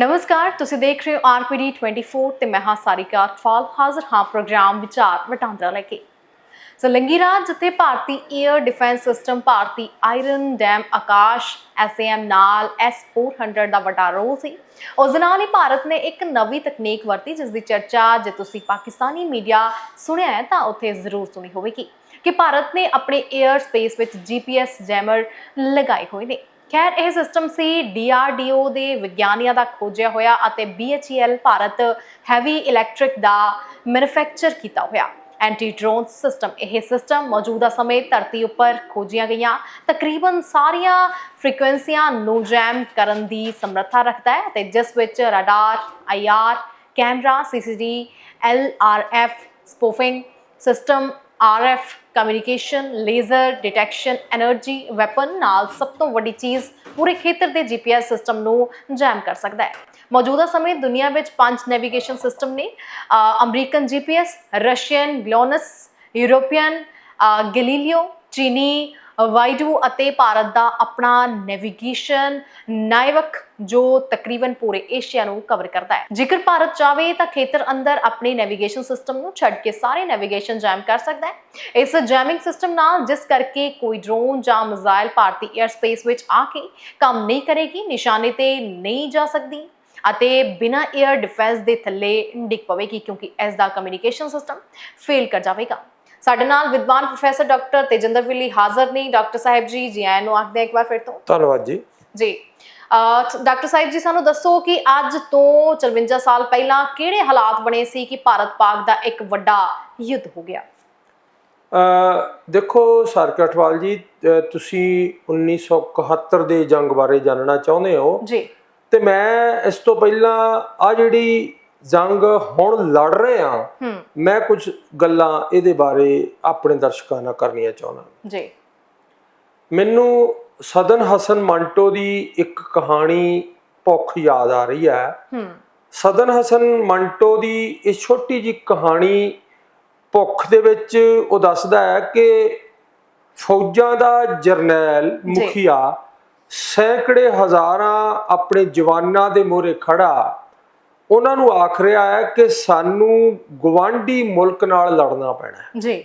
ਨਮਸਕਾਰ, ਤੁਸੀਂ ਦੇਖ ਰਹੇ ਹੋ ਆਰਪੀਡੀ 24 ਤੇ ਮੈਂ ਹਾਂ ਸਾਰਿਕਾ ਅਟਵਾਲ ਹਾਜ਼ਰ ਹਾਂ ਪ੍ਰੋਗਰਾਮ ਵਿਚਾਰ ਵਟਾਂਦਰਾ ਲੈ ਕੇ। ਸੋ ਲੰਗੀ ਰਾਜ ਜਿੱਥੇ ਭਾਰਤੀ 에ਅਰ ਡਿਫੈਂਸ ਸਿਸਟਮ ਭਾਰਤੀ ਆਇਰਨ ਡੈਮ ਆਕਾਸ਼ ਐਸਏਐਮ ਨਾਲ S400 ਦਾ ਵੱਡਾ ਰੋਲ ਸੀ। ਉਸ ਦੇ ਨਾਲ ਹੀ ਭਾਰਤ ਨੇ ਇੱਕ ਨਵੀਂ ਤਕਨੀਕ ਵਰਤੀ, ਜਿਸ ਦੀ ਚਰਚਾ ਜੇ ਤੁਸੀਂ ਪਾਕਿਸਤਾਨੀ ਮੀਡੀਆ ਸੁਣਿਆ ਹੈ, ਤਾਂ ਉੱਥੇ ਜ਼ਰੂਰ ਸੁਣੀ ਹੋਵੇਗੀ ਕਿ ਭਾਰਤ ਨੇ ਆਪਣੇ 에ਅਰ ਸਪੇਸ ਵਿੱਚ GPS ਜੈਮਰ ਲਗਾਏ ਹੋਏ ਨੇ। ਖੈਰ, ਇਹ ਸਿਸਟਮ ਸੀ DRDO ਦੇ ਵਿਗਿਆਨੀਆਂ ਦਾ ਖੋਜਿਆ ਹੋਇਆ ਅਤੇ BHEL ਭਾਰਤ ਹੈਵੀ ਇਲੈਕਟ੍ਰਿਕ ਦਾ ਮੈਨੂਫੈਕਚਰ ਕੀਤਾ ਹੋਇਆ। ਐਂਟੀ ਡਰੋਨ ਸਿਸਟਮ ਇਹ ਸਿਸਟਮ ਮੌਜੂਦਾ ਸਮੇਂ ਧਰਤੀ ਉੱਪਰ ਖੋਜੀਆਂ ਗਈਆਂ। ਤਕਰੀਬਨ ਸਾਰੀਆਂ ਫ੍ਰੀਕੁਐਂਸੀਆਂ ਨੂੰ ਜੈਮ ਕਰਨ ਦੀ ਸਮਰੱਥਾ ਰੱਖਦਾ ਹੈ ਤੇ ਜਿਸ ਵਿੱਚ radar IR camera CCD LRF spoofing system RF communication laser detection energy weapon ਨਾਲ ਸਭ ਤੋਂ ਵੱਡੀ ਚੀਜ਼ ਪੂਰੇ ਖੇਤਰ ਦੇ ਜੀਪੀਐਸ ਸਿਸਟਮ ਨੂੰ ਜੈਮ ਕਰ ਸਕਦਾ ਹੈ। ਮੌਜੂਦਾ ਸਮੇਂ ਦੁਨੀਆ ਵਿੱਚ ਪੰਜ ਨੈਵੀਗੇਸ਼ਨ ਸਿਸਟਮ ਨੇ American GPS Russian, GLONASS, European Galileo, ਚੀਨੀ ਵਾਈਡੂ ਅਤੇ ਭਾਰਤ ਦਾ ਆਪਣਾ ਨੈਵੀਗੇਸ਼ਨ ਨਾਇਵਕ ਜੋ ਤਕਰੀਬਨ ਪੂਰੇ ਏਸ਼ੀਆ ਨੂੰ ਕਵਰ ਕਰਦਾ ਹੈ। ਜੇਕਰ ਭਾਰਤ ਚਾਵੇ ਤਾਂ ਖੇਤਰ ਅੰਦਰ ਆਪਣੇ ਨੈਵੀਗੇਸ਼ਨ ਸਿਸਟਮ ਨੂੰ ਛੱਡ ਕੇ ਸਾਰੇ ਨੈਵੀਗੇਸ਼ਨ ਜੈਮ ਕਰ ਸਕਦਾ ਹੈ। ਇਸ ਜੈਮਿੰਗ ਸਿਸਟਮ ਨਾਲ ਜਿਸ ਕਰਕੇ ਕੋਈ ਡਰੋਨ ਜਾਂ ਮਿਜ਼ਾਈਲ ਭਾਰਤੀ 에ਅਰ ਸਪੇਸ ਵਿੱਚ ਆ ਕੇ ਕੰਮ ਨਹੀਂ ਕਰੇਗੀ, ਨਿਸ਼ਾਨੇ ਤੇ ਨਹੀਂ ਜਾ ਸਕਦੀ ਅਤੇ ਬਿਨਾਂ 에ਅਰ ਡਿਫੈਂਸ ਦੇ ਥੱਲੇ ਡਿੱਗ ਪਵੇਗੀ ਕਿਉਂਕਿ ਇਸ ਦਾ ਕਮਿਊਨੀਕੇਸ਼ਨ ਸਿਸਟਮ ਫੇਲ ਕਰ ਜਾਵੇਗਾ। ਸਾਡੇ ਨਾਲ ਵਿਦਵਾਨ ਪ੍ਰੋਫੈਸਰ ਡਾਕਟਰ ਤੇਜਿੰਦਰ ਵਿਲੀ ਹਾਜ਼ਰ ਨੇ। ਡਾਕਟਰ ਸਾਹਿਬ ਜੀ ਜੀ ਆਇਆਂ ਨੂੰ ਆਖਦੇ ਇੱਕ ਵਾਰ ਫਿਰ ਤੋਂ। ਧੰਨਵਾਦ ਜੀ। ਜੀ। ਡਾਕਟਰ ਸਾਹਿਬ ਜੀ ਸਾਨੂੰ ਦੱਸੋ ਕਿ ਅੱਜ ਤੋਂ 54 ਸਾਲ ਪਹਿਲਾਂ ਕਿਹੜੇ ਹਾਲਾਤ ਬਣੇ ਸੀ ਕਿ ਭਾਰਤ ਪਾਕ ਦਾ ਇੱਕ ਵੱਡਾ ਯੁੱਧ ਹੋ ਗਿਆ? ਅ ਦੇਖੋ ਸਰਕਟਵਾਲ ਜੀ ਤੁਸੀਂ 1971 ਦੇ ਜੰਗ ਬਾਰੇ ਜਾਣਨਾ ਚਾਹੁੰਦੇ ਹੋ। ਜੀ। ਤੇ ਮੈਂ ਇਸ ਤੋਂ ਪਹਿਲਾਂ ਆ ਜਿਹੜੀ ਜੰਗ ਹੁਣ ਲੜ ਰਹੇ ਆ ਮੈਂ ਕੁਝ ਗੱਲਾਂ ਇਹਦੇ ਬਾਰੇ ਆਪਣੇ ਦਰਸ਼ਕਾਂ ਨਾਲ ਕਰਨੀਆਂ ਚਾਹੁੰਦਾ। ਜੀ। ਮੈਨੂੰ ਸਦਨ ਹਸਨ ਮੰਟੋ ਦੀ ਇੱਕ ਕਹਾਣੀ ਭੁੱਖ ਯਾਦ ਆ ਰਹੀ ਹੈ। ਹੂੰ। ਸਦਨ ਹਸਨ ਮੰਟੋ ਦੀ ਇਹ ਛੋਟੀ ਜੀ ਕਹਾਣੀ ਭੁੱਖ ਦੇ ਵਿੱਚ ਉਹ ਦੱਸਦਾ ਹੈ ਕਿ ਫੌਜਾਂ ਦਾ ਜਰਨੈਲ ਮੁਖੀਆ ਸੈਂਕੜੇ ਹਜ਼ਾਰਾਂ ਆਪਣੇ ਜਵਾਨਾਂ ਦੇ ਮੋਹਰੇ ਖੜਾ ਉਹਨਾਂ ਨੂੰ ਆਖ ਰਿਹਾ ਹੈ ਕਿ ਸਾਨੂੰ ਗਵਾਂਢੀ ਮੁਲਕ ਨਾਲ ਲੜਨਾ ਪੈਣਾ ਹੈ। ਜੀ।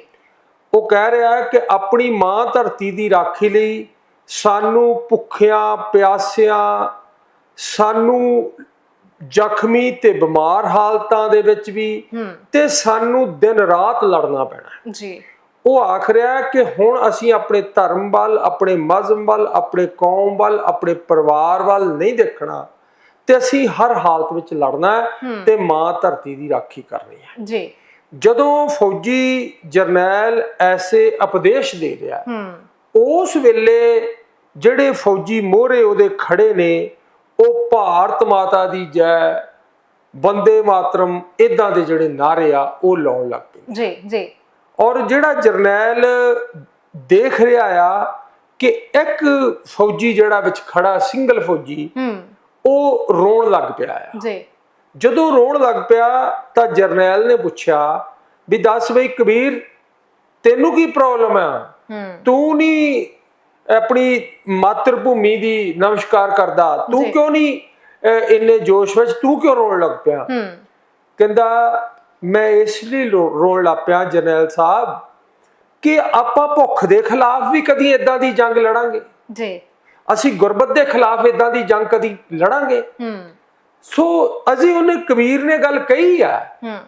ਉਹ ਕਹਿ ਰਿਹਾ ਹੈ ਕਿ ਆਪਣੀ ਮਾਂ ਧਰਤੀ ਦੀ ਰਾਖੀ ਲਈ ਸਾਨੂੰ ਭੁੱਖਿਆਂ ਪਿਆਸਿਆਂ ਸਾਨੂੰ ਜ਼ਖਮੀ ਤੇ ਬਿਮਾਰ ਹਾਲਤਾਂ ਦੇ ਵਿੱਚ ਵੀ ਤੇ ਸਾਨੂੰ ਦਿਨ ਰਾਤ ਲੜਨਾ ਪੈਣਾ। ਜੀ। ਉਹ ਆਖ ਰਿਹਾ ਹੈ ਕਿ ਹੁਣ ਅਸੀਂ ਆਪਣੇ ਧਰਮ ਵੱਲ ਆਪਣੇ ਮਜ਼ਹਬ ਵੱਲ ਆਪਣੇ ਕੌਮ ਵੱਲ ਆਪਣੇ ਪਰਿਵਾਰ ਵੱਲ ਨਹੀਂ ਦੇਖਣਾ। ਤੇ ਅਸੀਂ ਹਰ ਹਾਲਤ ਵਿੱਚ ਲੜਨਾ ਤੇ ਮਾਂ ਧਰਤੀ ਦੀ ਰਾਖੀ ਕਰਨੀ ਹੈ। ਜੀ। ਜਦੋਂ ਫੌਜੀ ਜਰਨੈਲ ਐਸੇ ਉਪਦੇਸ਼ ਦੇ ਰਿਹਾ ਉਸ ਵੇਲੇ ਜਿਹੜੇ ਫੌਜੀ ਮੋਹਰੇ ਉਹਦੇ ਖੜੇ ਨੇ ਉਹ ਭਾਰਤ ਮਾਤਾ ਦੀ ਜੈ ਵੰਦੇ ਮਾਤਰਮ ਇਦਾਂ ਦੇ ਜਿਹੜੇ ਨਾਰੇ ਆ ਉਹ ਲਾਉਣ ਲੱਗ ਪਏ। ਜੀ ਜੀ। ਔਰ ਜਿਹੜਾ ਜਰਨੈਲ ਦੇਖ ਰਿਹਾ ਆ ਕਿ ਇੱਕ ਫੌਜੀ ਜਿਹੜਾ ਵਿੱਚ ਖੜਾ ਸਿੰਗਲ ਫੌਜੀ ਹੂੰ। ਉਹ ਰੋਣ ਲੱਗ ਪਿਆ ਆ। ਜੀ। ਜਦੋਂ ਰੋਣ ਲੱਗ ਪਿਆ ਤਾਂ ਜਰਨੈਲ ਨੇ ਪੁੱਛਿਆ ਵੀ ਦੱਸ ਬਈ ਕਬੀਰ ਤੈਨੂੰ ਕੀ ਪ੍ਰੋਬਲਮ ਆ? ਤੂੰ ਨਹੀਂ ਆਪਣੀ ਮਾਤਰ ਭੂਮੀ ਦੀ ਨਮਸਕਾਰ ਕਰਦਾ। ਤੂੰ। ਕਿਉਂ ਨਹੀਂ ਇੰਨੇ ਜੋਸ਼ ਵਿੱਚ ਤੂੰ ਕਿਉਂ ਰੋਣ ਲੱਗ ਪਿਆ? ਕਹਿੰਦਾ ਮੈਂ ਇਸ ਲਈ ਰੋਣ ਲੱਗ ਪਿਆ ਜਰਨੈਲ ਸਾਹਿਬ ਕਿ ਆਪਾਂ ਭੁੱਖ ਦੇ ਖਿਲਾਫ ਵੀ ਕਦੀ ਇਦਾਂ ਦੀ ਜੰਗ ਲੜਾਂਗੇ। ਜੀ। ਅਸੀਂ ਗੁਰਬਤ ਦੇ ਖਿਲਾਫ ਇਦਾਂ ਦੀ ਜੰਗ ਕਦੀ ਲੜਾਂਗੇ। ਹੂੰ। ਸੋ ਅਜੀ ਉਹਨੇ ਕਬੀਰ ਨੇ ਗੱਲ ਕਹੀ ਆ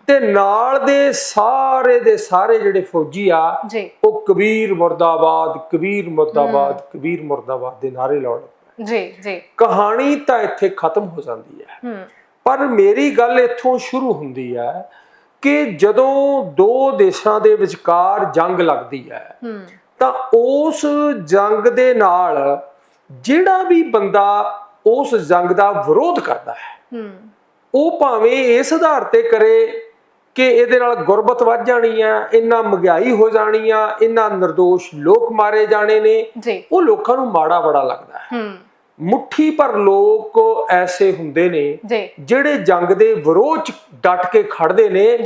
ਤੇ ਨਾਲ ਦੇ ਸਾਰੇ ਦੇ ਸਾਰੇ ਜਿਹੜੇ ਫੌਜੀ ਆ ਉਹ ਕਬੀਰ ਮੁਰਦਾਬਾਦ ਕਬੀਰ ਮੁਰਦਾਬਾਦ ਕਬੀਰ ਮੁਰਦਾਬਾਦ ਦੇ ਨਾਰੇ ਲਾਉਣ। ਜੀ ਜੀ। ਕਹਾਣੀ ਤਾਂ ਇੱਥੇ ਖਤਮ ਹੋ ਜਾਂਦੀ ਹੈ। ਹੂੰ। ਪਰ ਮੇਰੀ ਗੱਲ ਇੱਥੋਂ ਸ਼ੁਰੂ ਹੁੰਦੀ ਹੈ ਕਿ ਜਦੋਂ ਦੋ ਦੇਸ਼ਾਂ ਦੇ ਵਿਚਕਾਰ ਜੰਗ ਲੱਗਦੀ ਹੈ ਹੂੰ। ਤਾਂ ਉਸ ਜੰਗ ਦੇ ਨਾਲ ਜਿਹੜਾ ਵੀ ਬੰਦਾ ਉਸ ਜੰਗ ਦਾ ਵਿਰੋਧ ਕਰਦਾ ਹੈ ਹੂੰ। ਉਹ ਭਾਵੇਂ ਇਸ ਆਧਾਰ ਤੇ ਕਰੇ ਕਿ ਇਹਦੇ ਨਾਲ ਗੁਰਬਤ ਵੱਧ ਜਾਣੀ ਆ ਇੰਨਾ ਮਹਿੰਗਾਈ ਹੋ ਜਾਣੀ ਆ ਇੰਨਾ નિર્ਦੋਸ਼ ਲੋਕ ਮਾਰੇ ਜਾਣੇ ਨੇ ਉਹ ਲੋਕਾਂ ਨੂੰ ਮਾੜਾ ਬੜਾ ਲੱਗਦਾ ਹੈ। ਹੂੰ। ਮੁੱਠੀ ਪਰ ਲੋਕ ਐਸੇ ਹੁੰਦੇ ਨੇ ਜਿਹੜੇ ਜੰਗ ਦੇ ਵਿਰੋਧ ਚ ਡਟ ਕੇ ਖੜਦੇ ਨੇ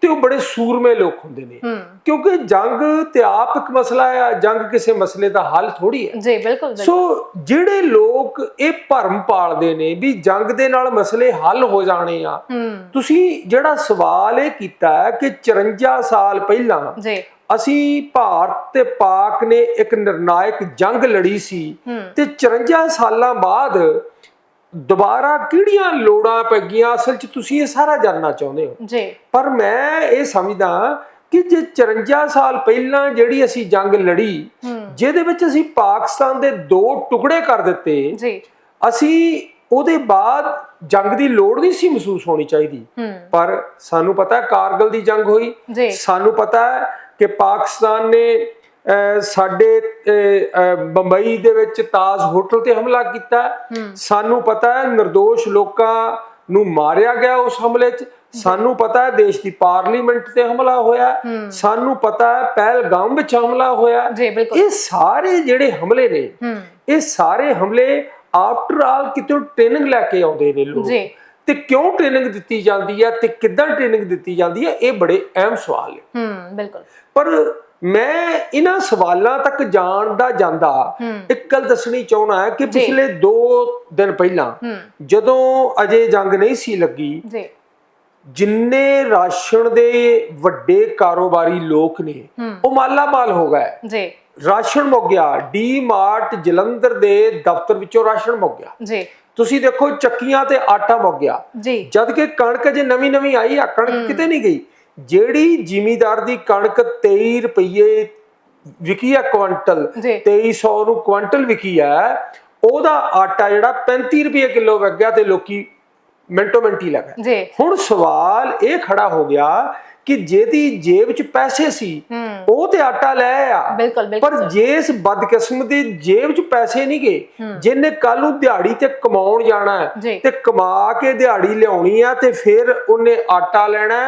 ਤੇ ਉਹ ਬੜੇ ਸੂਰਮੇ ਲੋਕ ਹੁੰਦੇ ਨੇ। ਹੂੰ। ਕਿਉਂਕਿ ਜੰਗ ਤੇ ਆਪ ਇੱਕ ਮਸਲਾ ਆ ਜੰਗ ਕਿਸੇ ਮਸਲੇ ਦਾ ਹੱਲ ਥੋੜੀ ਹੈ। ਜੀ ਬਿਲਕੁਲ। ਸੋ ਜਿਹੜੇ ਲੋਕ ਇਹ ਭਰਮ ਪਾਲਦੇ ਨੇ ਵੀ ਜੰਗ ਦੇ ਨਾਲ ਮਸਲੇ ਹੱਲ ਹੋ ਜਾਣੇ ਆ ਹੂੰ। ਤੁਸੀਂ ਜਿਹੜਾ ਸਵਾਲ ਇਹ ਕੀਤਾ ਹੈ ਕਿ 54 ਸਾਲ ਪਹਿਲਾਂ ਜੀ। ਅਸੀਂ ਭਾਰਤ ਤੇ ਪਾਕ ਨੇ ਇੱਕ ਨਿਰਣਾਇਕ ਜੰਗ ਲੜੀ ਸੀ ਤੇ 54 ਸਾਲਾਂ ਬਾਅਦ ਦੁਬਾਰਾ ਕਿਹੜੀਆਂ ਲੋੜਾਂ ਪੈ ਅਸਲ 'ਚ ਤੁਸੀਂ ਇਹ ਸਾਰਾ ਜਾਨਣਾ ਚਾਹੁੰਦੇ ਹੋ। ਜੀ। ਪਰ ਮੈਂ ਇਹ ਸਮਝਦਾ ਕਿ ਜੇ 54 ਸਾਲ ਪਹਿਲਾਂ ਜਿਹੜੀ ਅਸੀਂ ਜੰਗ ਲੜੀ ਜਿਹਦੇ ਵਿੱਚ ਅਸੀਂ ਪਾਕਿਸਤਾਨ ਦੇ ਦੋ ਟੁਕੜੇ ਕਰ ਦਿੱਤੇ ਜੀ। ਅਸੀਂ ਉਹਦੇ ਬਾਅਦ ਜੰਗ ਦੀ ਲੋੜ ਨਹੀਂ ਸੀ ਮਹਿਸੂਸ ਹੋਣੀ ਚਾਹੀਦੀ। ਪਰ ਸਾਨੂੰ ਪਤਾ ਹੈ ਕਾਰਗਲ ਦੀ ਜੰਗ ਹੋਈ। ਸਾਨੂੰ ਪਤਾ ਹੈ ਕਿ ਪਾਕਿਸਤਾਨ ਨੇ ਸਾਡੇ ਬੰਬਈ ਦੇ ਵਿੱਚ ਤਾਜ ਹੋਟਲ ਤੇ ਹਮਲਾ ਕੀਤਾ। ਸਾਨੂੰ ਪਤਾ ਹੈ નિર્ਦੋਸ਼ ਲੋਕਾਂ ਨੂੰ ਮਾਰਿਆ ਗਿਆ ਉਸ ਹਮਲੇ 'ਚ। ਸਾਨੂੰ ਪਤਾ ਹੈ ਦੇਸ਼ ਦੀ ਪਾਰਲੀਮੈਂਟ ਤੇ ਹਮਲਾ ਹੋਇਆ। ਸਾਨੂੰ ਪਤਾ ਹੈ ਪਹਿਲਗਾਮ ਵਿੱਚ ਹਮਲਾ ਹੋਇਆ। ਇਹ ਸਾਰੇ ਜਿਹੜੇ ਹਮਲੇ ਨੇ ਇਹ ਸਾਰੇ ਹਮਲੇ ਆਫਟਰ ਆਲ ਕਿਤੇ ਟ੍ਰੇਨਿੰਗ ਲੈ ਕੇ ਆਉਂਦੇ ਨੇ ਲੋਕ। ਤੇ ਕਿਉਂ ਟ੍ਰੇਨਿੰਗ ਦਿੱਤੀ ਜਾਂਦੀ ਹੈ ਤੇ ਕਿੱਦਾਂ ਟ੍ਰੇਨਿੰਗ ਦਿੱਤੀ ਜਾਂਦੀ ਹੈ ਇਹ ਬੜੇ ਅਹਿਮ ਸਵਾਲ ਨੇ। ਹੂੰ ਬਿਲਕੁਲ। ਪਰ ਮੈਂ ਇਹਨਾਂ ਸਵਾਲਾਂ ਤੱਕ ਜਾਣ ਦਾ ਜਾਂਦਾ ਇੱਕ ਗੱਲ ਦੱਸਣੀ ਚਾਹਣਾ ਹੈ ਕਿ। ਪਿਛਲੇ 2 ਦਿਨ ਪਹਿਲਾਂ ਜਦੋਂ ਅਜੇ ਜੰਗ ਨਹੀਂ ਸੀ ਲੱਗੀ ਜੀ। ਜਿੰਨੇ ਰਾਸ਼ਨ ਦੇ ਵੱਡੇ ਕਾਰੋਬਾਰੀ ਲੋਕ ਨੇ ਉਹ ਮਾਲਾ ਮਾਲ ਹੋ ਗਏ। ਜੀ। ਰਾਸ਼ਨ ਮੁੱਕ ਗਿਆ। ਡੀ ਮਾਰਟ ਜਲੰਧਰ ਦੇ ਦਫ਼ਤਰ ਵਿੱਚੋਂ ਰਾਸ਼ਨ ਮੁੱਕ ਗਿਆ। ਜੀ। ਤੁਸੀਂ ਦੇਖੋ ਚੱਕੀਆਂ ਤੇ ਆਟਾ ਮੁੱਕ ਗਿਆ। ਜੀ। ਜਦ ਕਿ ਕਣਕ ਜੇ ਨਵੀਂ ਨਵੀਂ ਆਈ ਆ ਕਣਕ ਕਿਤੇ ਨਹੀਂ ਗਈ। ਜਿਹੜੀ ਜ਼ਿਮੀਦਾਰ ਦੀ ਕਣਕ 23 ਰੁਪਏ ਵਿਕੀ ਆ ਕੁਆਂਟਲ ਜੀ। 2300 ਨੂੰ ਕੁਆਂਟਲ ਵਿਕੀ ਆ ਉਹਦਾ ਆਟਾ ਜਿਹੜਾ 35 ਰੁਪਏ ਕਿਲੋ ਵਿਕ ਗਿਆ ਤੇ ਲੋਕੀ ਮਿੰਟੋ ਮਿੰਟੀ ਲੱਗ ਹੁਣ ਸਵਾਲ ਇਹ ਖੜਾ ਹੋ ਗਿਆ ਕਿ ਜਿਹਦੀ ਜੇਬ 'ਚ ਪੈਸੇ ਸੀ ਉਹ ਤੇ ਆਟਾ ਲੈ ਆ। ਪਰ ਜੇ ਇਸ ਬਦਕਿਸਮ ਦੀ ਜੇਬ 'ਚ ਪੈਸੇ ਨਹੀਂ ਗਏ ਜਿਹਨੇ ਕੱਲ ਨੂੰ ਦਿਹਾੜੀ ਤੇ ਕਮਾਉਣ ਜਾਣਾ ਤੇ ਕਮਾ ਕੇ ਦਿਹਾੜੀ ਲਿਆਉਣੀ ਆ ਤੇ ਫਿਰ ਉਹਨੇ ਆਟਾ ਲੈਣਾ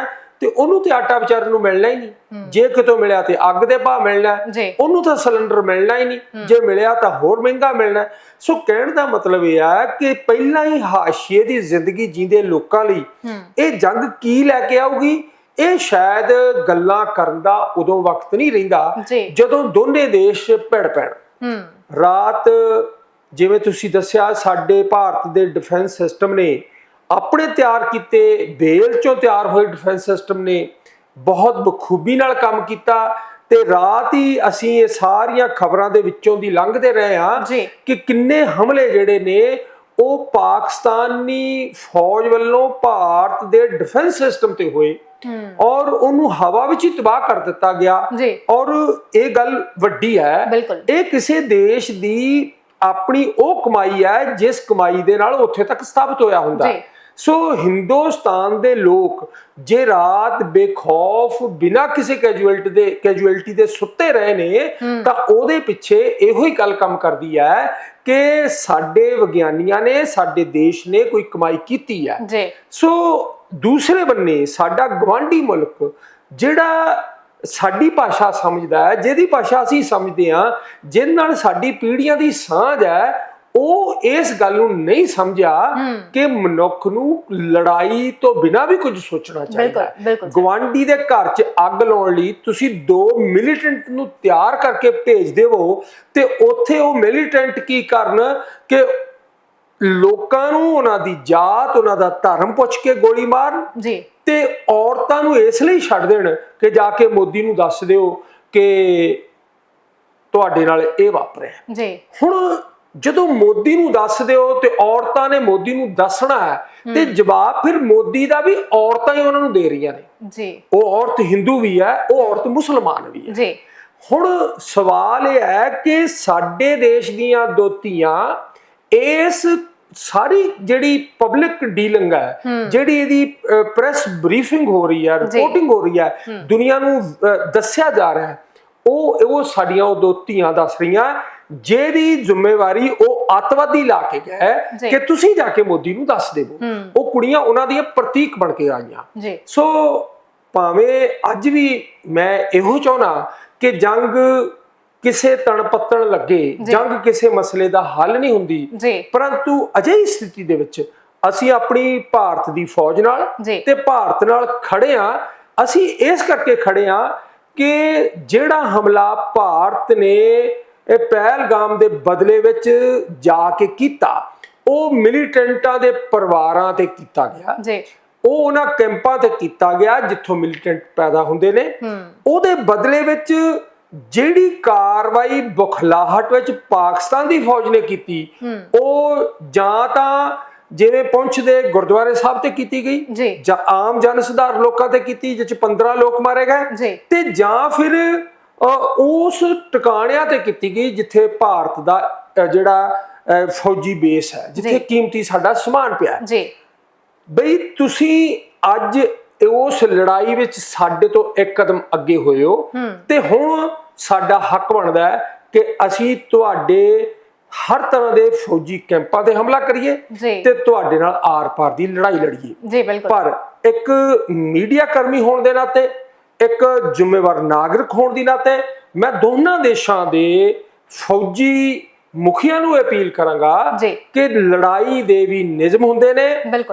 ਤੇ ਉਹਨੂੰ ਤੇ ਆਟਾ ਵਿਚਾਰੇ ਨੂੰ ਮਿਲਣਾ ਹੀ ਨਹੀਂ। ਜੇ ਕਿਤੋਂ ਮਿਲਿਆ ਤੇ ਅੱਗ ਦੇ ਭਾਅ ਮਿਲਣਾ ਉਹਨੂੰ ਤਾਂ ਸਿਲੰਡਰ ਮਿਲਣਾ ਹੀ ਨਹੀਂ। ਜੇ ਮਿਲਿਆ ਤਾਂ ਹੋਰ ਮਹਿੰਗਾ ਮਿਲਣਾ। ਸੋ ਕਹਿਣ ਦਾ ਮਤਲਬ ਇਹ ਆ ਕਿ ਪਹਿਲਾਂ ਹੀ ਹਾਸ਼ੀਏ ਦੀ ਜ਼ਿੰਦਗੀ ਜੀਂਦੇ ਲੋਕਾਂ ਲਈ ਇਹ ਜੰਗ ਕੀ ਲੈ ਕੇ ਆਊਗੀ? ਇਹ ਸ਼ਾਇਦ ਗੱਲਾਂ ਕਰਨ ਦਾ ਉਦੋਂ ਵਕਤ ਨਹੀਂ ਰਹਿੰਦਾ ਜਦੋਂ ਦੋਨੇ ਦੇਸ਼ ਭਿੜ ਪੈਣ। ਰਾਤ ਜਿਵੇਂ ਤੁਸੀਂ ਦੱਸਿਆ ਸਾਡੇ ਭਾਰਤ ਦੇ ਡਿਫੈਂਸ ਸਿਸਟਮ ਨੇ ਆਪਣੇ ਤਿਆਰ ਕੀਤੇ ਬੇਲ ਚੋਂ ਤਿਆਰ ਹੋਏ ਡਿਫੈਂਸ ਸਿਸਟਮ ਨੇ ਬਹੁਤ ਬਖੂਬੀ ਨਾਲ ਕੰਮ ਕੀਤਾ ਤੇ ਰਾਤ ਹੀ ਅਸੀਂ ਇਹ ਸਾਰੀਆਂ ਖਬਰਾਂ ਦੇ ਵਿੱਚੋਂ ਦੀ ਲੰਘਦੇ ਰਹੇ ਹਾਂ ਕਿ ਕਿੰਨੇ ਹਮਲੇ ਜਿਹੜੇ ਨੇ ਉਹ ਪਾਕਿਸਤਾਨੀ ਫੌਜ ਵੱਲੋਂ ਭਾਰਤ ਦੇ ਡਿਫੈਂਸ ਸਿਸਟਮ ਤੇ ਹੋਏ। ਔਰ ਉਹਨੂੰ ਹਵਾ ਵਿੱਚ ਹੀ ਤਬਾਹ ਕਰ ਦਿੱਤਾ ਗਿਆ। ਔਰ ਇਹ ਗੱਲ ਵੱਡੀ ਹੈ। ਇਹ ਕਿਸੇ ਦੇਸ਼ ਦੀ ਆਪਣੀ ਉਹ ਕਮਾਈ ਹੈ ਜਿਸ ਕਮਾਈ ਦੇ ਨਾਲ ਉੱਥੇ ਤੱਕ ਸਥਾਪਿਤ ਹੋਇਆ ਹੁੰਦਾ। ਹੈ। ਸੋ ਹਿੰਦੁਸਤਾਨ ਦੇ ਲੋਕ ਜੇ ਰਾਤ ਬੇਖੌਫ ਬਿਨਾਂ ਕਿਸੇ ਕੈਜੂਅਲਟੀ ਦੇ ਕੈਜੂਅਲਟੀ ਦੇ ਸੁੱਤੇ ਰਹੇ ਨੇ ਤਾਂ ਉਹਦੇ ਪਿੱਛੇ ਇਹੋ ਹੀ ਗੱਲ ਕੰਮ ਕਰਦੀ ਹੈ ਕਿ ਸਾਡੇ ਵਿਗਿਆਨੀਆਂ ਨੇ ਸਾਡੇ ਦੇਸ਼ ਨੇ ਕੋਈ ਕਮਾਈ ਕੀਤੀ ਹੈ। ਜੀ। ਸੋ ਦੂਸਰੇ ਬੰਨੇ ਸਾਡਾ ਗਵਾਂਢੀ ਮੁਲਕ ਜਿਹੜਾ ਸਾਡੀ ਭਾਸ਼ਾ ਸਮਝਦਾ ਹੈ ਜਿਹਦੀ ਭਾਸ਼ਾ ਅਸੀਂ ਸਮਝਦੇ ਹਾਂ ਜਿਨ ਨਾਲ ਸਾਡੀ ਪੀੜ੍ਹੀਆਂ ਦੀ ਸਾਂਝ ਹੈ ਉਹ ਇਸ ਗੱਲ ਨੂੰ ਨਹੀਂ ਸਮਝਿਆ ਕਿ ਮਨੁੱਖ ਨੂੰ ਲੜਾਈ ਤੋਂ ਬਿਨਾਂ ਵੀ ਕੁਝ ਸੋਚਣਾ ਚਾਹੀਦਾ ਹੈ। ਗਵਾਂਢੀ ਦੇ ਘਰ 'ਚ ਅੱਗ ਲਾਉਣ ਲਈ ਤੁਸੀਂ ਦੋ ਮਿਲੀਟੈਂਟ ਨੂੰ ਤਿਆਰ ਕਰਕੇ ਭੇਜ ਦੇਵੋ ਤੇ ਉੱਥੇ ਉਹ ਮਿਲੀਟੈਂਟ ਕੀ ਕਰਨ ਕਿ ਲੋਕਾਂ ਨੂੰ ਉਹਨਾਂ ਦੀ ਜਾਤ ਉਹਨਾਂ ਦਾ ਧਰਮ ਪੁੱਛ ਕੇ ਗੋਲੀ ਮਾਰਨ ਜੀ। ਤੇ ਔਰਤਾਂ ਨੂੰ ਇਸ ਲਈ ਛੱਡ ਦੇਣ ਕਿ ਜਾ ਕੇ ਮੋਦੀ ਨੂੰ ਦੱਸ ਦਿਓ ਕਿ ਤੁਹਾਡੇ ਨਾਲ ਇਹ ਵਾਪਰਿਆ। ਜੀ। ਹੁਣ ਜਦੋਂ ਮੋਦੀ ਨੂੰ ਦੱਸ ਦਿਓ ਤੇ ਔਰਤਾਂ ਨੇ ਮੋਦੀ ਨੂੰ ਦੱਸਣਾ ਹੈ ਤੇ ਜਵਾਬ ਫਿਰ ਮੋਦੀ ਦਾ ਵੀ ਔਰਤਾਂ ਹੀ ਉਹਨਾਂ ਨੂੰ ਦੇ ਰਹੀਆਂ ਨੇ। ਜੀ। ਉਹ ਔਰਤ ਹਿੰਦੂ ਵੀ ਹੈ ਉਹ ਔਰਤ ਮੁਸਲਮਾਨ ਵੀ ਹੈ। ਜੀ। ਹੁਣ ਸਵਾਲ ਇਹ ਹੈ ਕਿ ਸਾਡੇ ਦੇਸ਼ ਦੀਆਂ ਦੋ ਧੀਆਂ ਇਸ ਸਾਰੀ ਜਿਹੜੀ ਪਬਲਿਕ ਡੀਲਿੰਗ ਹੈ ਜਿਹੜੀ ਇਹਦੀ ਪ੍ਰੈਸ ਬਰੀਫਿੰਗ ਹੋ ਰਹੀ ਹੈ ਰਿਪੋਰਟਿੰਗ ਹੋ ਰਹੀ ਹੈ ਦੁਨੀਆ ਨੂੰ ਦੱਸਿਆ ਜਾ ਰਿਹਾ ਹੈ ਉਹ ਉਹ ਸਾਡੀਆਂ ਉਹ ਦੋ ਧੀਆਂ ਦੱਸ ਰਹੀਆਂ ਜਿਹਦੀ ਜ਼ਿੰਮੇਵਾਰੀ ਉਹ ਅੱਤਵਾਦੀ ਲਾ ਕੇ ਗਏ। ਕਿ ਤੁਸੀਂ ਜਾ ਕੇ ਮੋਦੀ ਨੂੰ ਦੱਸ ਦੇਵੋ। ਉਹ ਕੁੜੀਆਂ ਉਹਨਾਂ ਦੀਆਂ ਪ੍ਰਤੀਕ ਬਣ ਕੇ ਆਈਆਂ। ਸੋ ਭਾਵੇਂ ਅੱਜ ਵੀ ਮੈਂ ਇਹੋ ਚਾਹਣਾ ਕਿ ਜੰਗ ਕਿਸੇ ਤਣ ਪੱਤਣ ਲੱਗੇ ਜੰਗ ਕਿਸੇ ਮਸਲੇ ਦਾ ਹੱਲ ਨਹੀਂ ਹੁੰਦੀ। ਪਰੰਤੂ ਅਜਿਹੀ ਸਥਿਤੀ ਦੇ ਵਿੱਚ ਅਸੀਂ ਆਪਣੀ ਭਾਰਤ ਦੀ ਫੌਜ ਨਾਲ ਤੇ ਭਾਰਤ ਨਾਲ ਖੜੇ ਆ ਅਸੀਂ ਇਸ ਕਰਕੇ ਖੜੇ ਆ ਕਿ ਜਿਹੜਾ ਹਮਲਾ ਭਾਰਤ ਨੇ ਇਹ ਪਹਿਲਗਾਮ ਦੇ ਬਦਲੇ ਵਿੱਚ ਜਾ ਕੇ ਕੀਤਾ। ਉਹ ਮਿਲੀਟੈਂਟਾਂ ਦੇ ਪਰਿਵਾਰਾਂ ਤੇ ਕੀਤਾ ਗਿਆ। ਜੀ। ਉਹ ਉਹਨਾਂ ਕੈਂਪਾਂ ਤੇ ਕੀਤਾ ਗਿਆ ਜਿੱਥੋਂ ਮਿਲੀਟੈਂਟ ਪੈਦਾ ਹੁੰਦੇ ਨੇ। ਉਹਦੇ ਬਦਲੇ ਵਿੱਚ ਜਿਹੜੀ ਕਾਰਵਾਈ ਬੁਖਲਾਹਟ ਵਿੱਚ ਪਾਕਿਸਤਾਨ ਦੀ ਫੌਜ ਨੇ ਕੀਤੀ ਉਹ ਜਾਂ ਤਾਂ ਜਿਵੇਂ ਪੁੰਛ ਦੇ ਗੁਰਦੁਆਰੇ ਸਾਹਿਬ ਤੇ ਕੀਤੀ ਗਈ ਜੀ। ਆਮ ਜਨ ਸੁਧਾਰ ਲੋਕਾਂ ਤੇ ਕੀਤੀ ਜਿਸ ਚ 15 ਲੋਕ ਮਾਰੇ ਗਏ। ਤੇ ਜਾਂ ਫਿਰ ਉਸ ਟਿਕਾਣਿਆਂ ਤੇ ਕੀਤੀ ਗਈ ਜਿੱਥੇ ਭਾਰਤ ਦਾ ਜਿਹੜਾ ਫੌਜੀ ਬੇਸ ਹੈ ਜਿੱਥੇ। ਕੀਮਤੀ ਸਾਡਾ ਸਮਾਨ ਪਿਆ ਹੈ। ਜੀ। ਬਈ ਤੁਸੀਂ ਅੱਜ ਉਸ ਲੜਾਈ ਵਿੱਚ ਸਾਡੇ ਤੋਂ ਇੱਕ ਕਦਮ ਅੱਗੇ ਹੋਏ ਹੋ। ਤੇ ਹੁਣ ਸਾਡਾ ਹੱਕ ਬਣਦਾ ਹੈ ਕਿ ਅਸੀਂ ਤੁਹਾਡੇ ਹਰ ਤਰ੍ਹਾਂ ਦੇ ਫੌਜੀ ਕੈਂਪਾਂ ਤੇ ਹਮਲਾ ਕਰੀਏ ਤੇ ਤੁਹਾਡੇ ਨਾਲ ਆਰ-ਪਾਰ ਦੀ ਲੜਾਈ ਲੜੀਏ। ਜੀ ਬਿਲਕੁਲ। ਪਰ ਇੱਕ ਮੀਡੀਆ ਕਰਮੀ ਹੋਣ ਦੇ ਨਾਤੇ ਇੱਕ ਜ਼ਿੰਮੇਵਾਰ ਨਾਗਰਿਕ ਹੋਣ ਦੀ ਨਾਤੇ ਮੈਂ ਦੋਨਾਂ ਦੇਸ਼ਾਂ ਦੇ ਫੌਜੀ ਮੁਖੀਆਂ ਨੂੰ ਅਪੀਲ ਕਰਾਂਗਾ। ਕਿ ਲੜਾਈ ਦੇ ਵੀ ਨਿਯਮ ਹੁੰਦੇ ਨੇ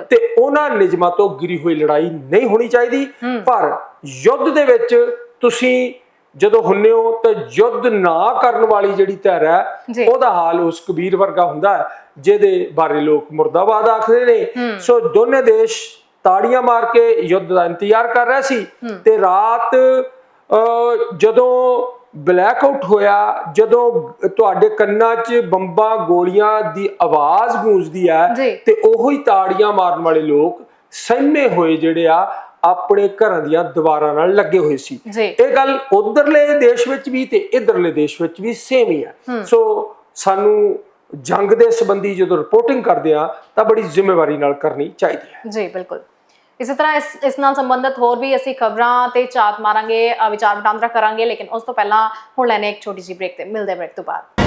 ਤੇ ਉਹਨਾਂ ਨਿਯਮਾਂ ਤੋਂ ਗਿਰੀ ਹੋਈ ਲੜਾਈ ਨਹੀਂ ਹੋਣੀ ਚਾਹੀਦੀ। ਪਰ ਯੁੱਧ ਦੇ ਵਿੱਚ ਤੁਸੀਂ ਜਦੋਂ ਹੁੰਨੇ ਹੋ ਤਾਂ ਯੁੱਧ ਨਾ ਕਰਨ ਵਾਲੀ ਜਿਹੜੀ ਧਿਰ। ਹੈ ਉਹਦਾ ਹਾਲ ਉਸ ਕਬੀਰ ਵਰਗਾ ਹੁੰਦਾ ਹੈ ਜਿਹਦੇ ਬਾਰੇ ਲੋਕ ਮੁਰਦਾਬਾਦ ਆਖਦੇ ਨੇ। ਸੋ ਦੋਨੇ ਦੇਸ਼ ਤਾੜੀਆਂ ਮਾਰ ਕੇ ਯੁੱਧ ਦਾ ਇੰਤਜ਼ਾਰ ਕਰ ਰਿਹਾ ਸੀ ਤੇ ਰਾਤ ਜਦੋਂ ਬਲੈਕ ਆਊਟ ਹੋਇਆ ਜਦੋਂ ਤੁਹਾਡੇ ਕੰਨਾਂ 'ਚ ਬੰਬਾਂ ਗੋਲੀਆਂ ਦੀ ਆਵਾਜ਼ ਗੂੰਜਦੀ। ਹੈ ਤੇ ਉਹੀ ਤਾੜੀਆਂ ਮਾਰਨ ਵਾਲੇ ਲੋਕ ਸਹਿਮੇ ਹੋਏ ਜਿਹੜੇ ਆ ਆਪਣੇ ਘਰਾਂ ਦੀਆਂ ਦੀਵਾਰਾਂ ਨਾਲ ਲੱਗੇ ਹੋਏ ਸੀ। ਇਹ ਗੱਲ ਉਧਰਲੇ ਦੇਸ਼ ਵਿੱਚ ਵੀ ਤੇ ਇਧਰਲੇ ਦੇਸ਼ ਵਿੱਚ ਵੀ ਸੇਮ ਹੀ ਹੈ। ਸੋ ਸਾਨੂੰ ਜੰਗ ਦੇ ਸੰਬੰਧੀ ਜਦੋਂ ਰਿਪੋਰਟਿੰਗ ਕਰਦੇ ਆ, ਤਾਂ ਬੜੀ ਜ਼ਿੰਮੇਵਾਰੀ ਨਾਲ ਕਰਨੀ ਚਾਹੀਦੀ ਹੈ। ਜੀ, ਬਿਲਕੁਲ। ਇਸੇ ਤਰ੍ਹਾਂ ਇਸ ਇਸ ਨਾਲ ਸੰਬੰਧਿਤ ਹੋਰ ਵੀ ਅਸੀਂ ਖਬਰਾਂ ਤੇ ਝਾਤ ਮਾਰਾਂਗੇ ਵਿਚਾਰ ਵਟਾਂਦਰਾ ਕਰਾਂਗੇ, ਲੇਕਿਨ ਉਸ ਤੋਂ ਪਹਿਲਾਂ ਹੁਣ ਲੈਣੇ ਇੱਕ ਛੋਟੀ ਜਿਹੀ ਬ੍ਰੇਕ ਤੇ। ਮਿਲਦੇ ਬ੍ਰੇਕ ਤੋਂ ਬਾਅਦ।